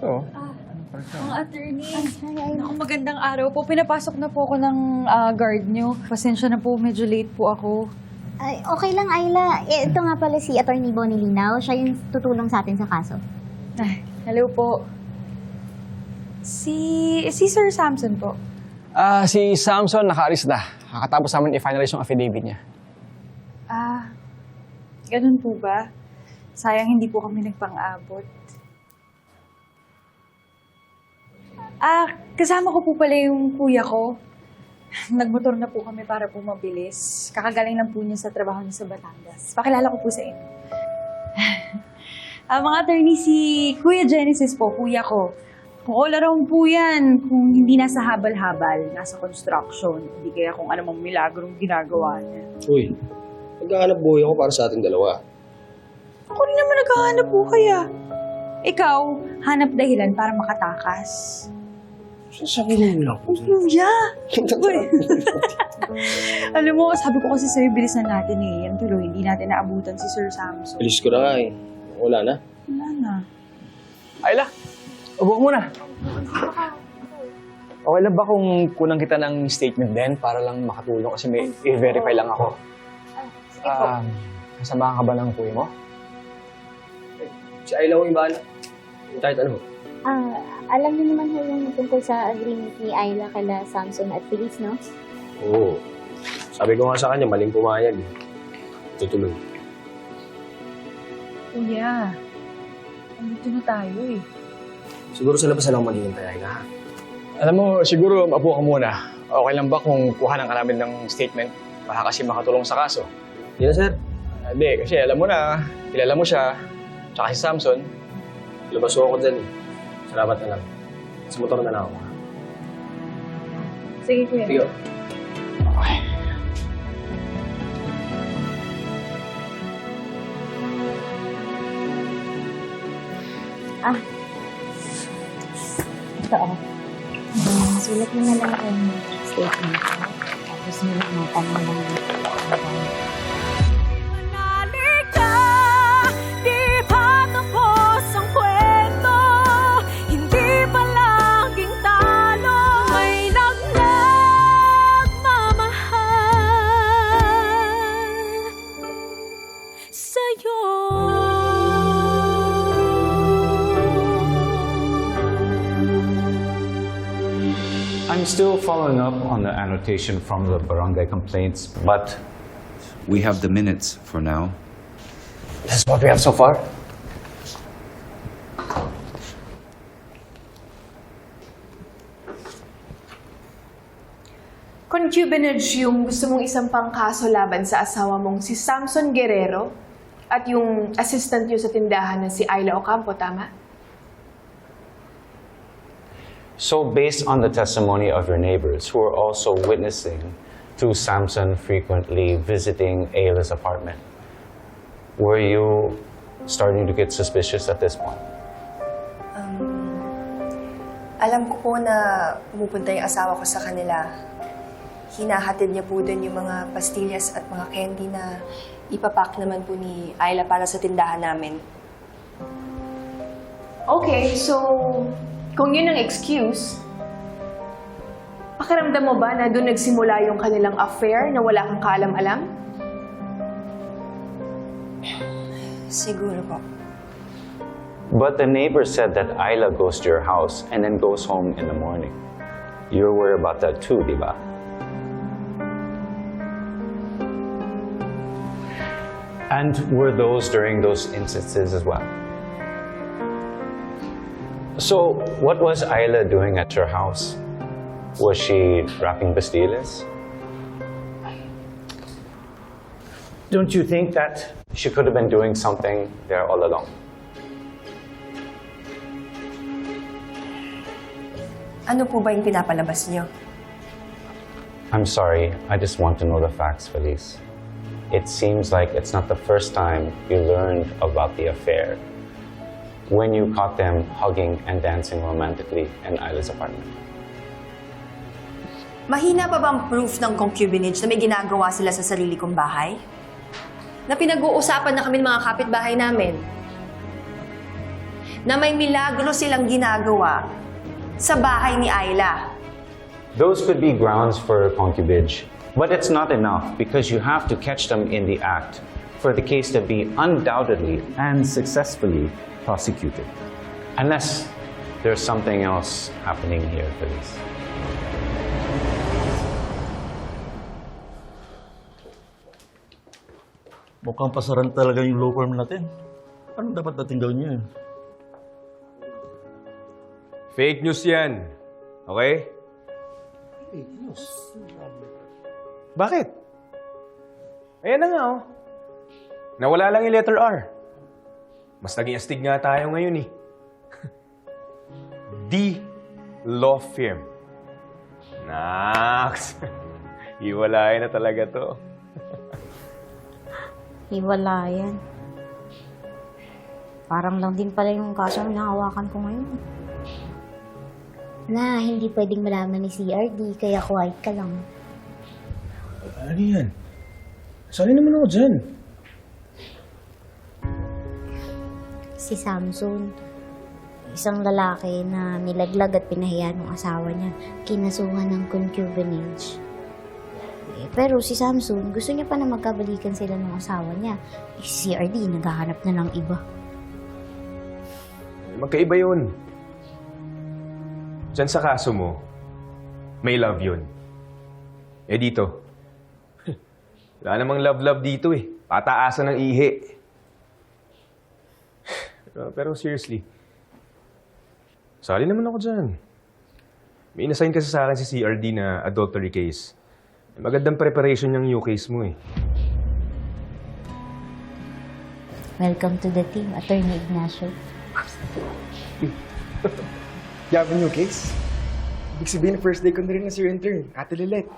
Oo. Mga attorney, Naku, magandang araw po. Pinapasok na po ako ng ah, guard nyo. Pasensya na po, medyo late po ako. Ay, okay lang, Ayla. Eh, ito nga pala si Attorney Bonnie Linaw. Siya yung tutulong sa atin sa kaso. Ay, hello po. Si, si Sir Samson po. Ah, si Samson nakaalis na. Kakatapos namin i-finalize yung affidavit niya. Ah, ganun po ba? Sayang hindi po kami nagpang-abot. Ah, kasama ko po pala yung kuya ko. Nagmotor na po kami para po mabilis. Kakagaling lang po niya sa trabaho niya sa Batangas. Pakilala ko po sa inyo. Ah, mga attorney, si Kuya Genesis po, kuya ko. Kung all around po yan, kung hindi nasa habal-habal, nasa construction, hindi kaya kung anumang milagrong ginagawa niya. Uy, maghahanap buhay ako para sa ating dalawa. Ako rin naman naghahanap po kaya. Ikaw, hanap dahilan para makatakas. Sasabihin mo lang. Kuya! Uy. Alam mo, sabi ko kasi sa'yo, bilisan natin eh. Yan tuloy, hindi natin naabutan si Sir Samson. Alis ko na nga eh. Wala na. Wala na. Ayla, ubo ka muna. Okay lang ba kung kulang kita ng statement din para lang makatulong kasi may i-verify lang ako? Sige po. Um, kasama ka ba ng kuya mo? Si Ayla ko yung bahala. Kahit ano. Ah, alam niyo naman ho yung tungkol sa agreement ni Ayla kala Samson at Feliz, no? Oo. Sabi ko nga sa kanya, maling pumayag eh. Tutuloy. Kuya, andito na tayo eh. Siguro sa labas na lang maghihintay, Ayla. ha? Alam mo, siguro mapo ka muna. Okay lang ba kung kuhanan ka namin ng statement para kasi makatulong sa kaso? Hindi na, sir. Ah, Hindi, kasi alam mo na, kilala mo siya, tsaka si Samson. Labas ko ako dyan eh. Salamat na lang. Sa motor na lang ako. Sige, kuya. Sige. Okay. Ito, oh. Ah, sulat mo na lang yung statement. Tapos nilagmatan mo lang still following up on the annotation from the barangay complaints, but We have the minutes for now. That's what we have so far. Concubinage yung gusto mong isang pangkaso laban sa asawa mong si Samson Guerrero at yung assistant niyo sa tindahan na si Ayla Ocampo, tama? So based on the testimony of your neighbors who are also witnessing to Samson frequently visiting Ayla's apartment, were you starting to get suspicious at this point? Alam ko po na pumupunta yung asawa ko sa kanila. Hinahatid niya po doon yung mga pastillas at mga candy na ipapak naman po ni Ayla para sa tindahan namin. Okay, so kung yun ang excuse, pakiramdam mo ba na doon nagsimula yung kanilang affair na wala kang kaalam-alam? Siguro po. But the neighbor said that Ayla goes to your house and then goes home in the morning. You're worried about that too, di ba? And were those during those instances as well? So, what was Ayla doing at your house? Was she wrapping pastillas? Don't you think that she could have been doing something there all along? Ano po ba yung pinapalabas niyo? I'm sorry, I just want to know the facts, Felice. It seems like it's not the first time you learned about the affair when you caught them hugging and dancing romantically in Isla's apartment. Mahina pa bang proof ng concubinage na may ginagawa sila sa sarili kong bahay? Na pinag-uusapan na kami ng mga kapitbahay namin? na may milagro silang ginagawa sa bahay ni Ayla. Those could be grounds for concubage, but it's not enough because you have to catch them in the act for the case to be undoubtedly and successfully prosecuted. Unless there's something else happening here, Felice. Mukhang pasaran talaga yung law firm natin. Anong dapat natin gawin niya? Fake news yan. Okay? Bakit? Ayan na nga, oh. Nawala lang yung letter R. Mas naging astig nga tayo ngayon, eh. D. Law Firm. Naks! Hiwalayan na talaga to. Hiwalayan. Parang lang din pala yung kaso na hawakan ko ngayon. Na, hindi pwedeng malaman ni CRD, kaya quiet ka lang. Ano yan? Sali naman ako dyan. Si Samson, isang lalaki na nilaglag at pinahiya ng asawa niya, kinasuhan ng concubinage. Eh, pero si Samson, gusto niya pa na magkabalikan sila ng asawa niya. Eh, si CRD, naghahanap na ng iba. Magkaiba yun. Diyan sa kaso mo, may love yun. Eh dito, wala namang love-love dito eh. Pataasan ng ihi. Pero, pero seriously, sali naman ako dyan. May inassign kasi sa akin si CRD na adultery case. Magandang preparation yung new case mo eh. Welcome to the team, Attorney Ignacio. You have a new case? Ibig sabihin, first day ko na rin na si intern, Ate Lilet.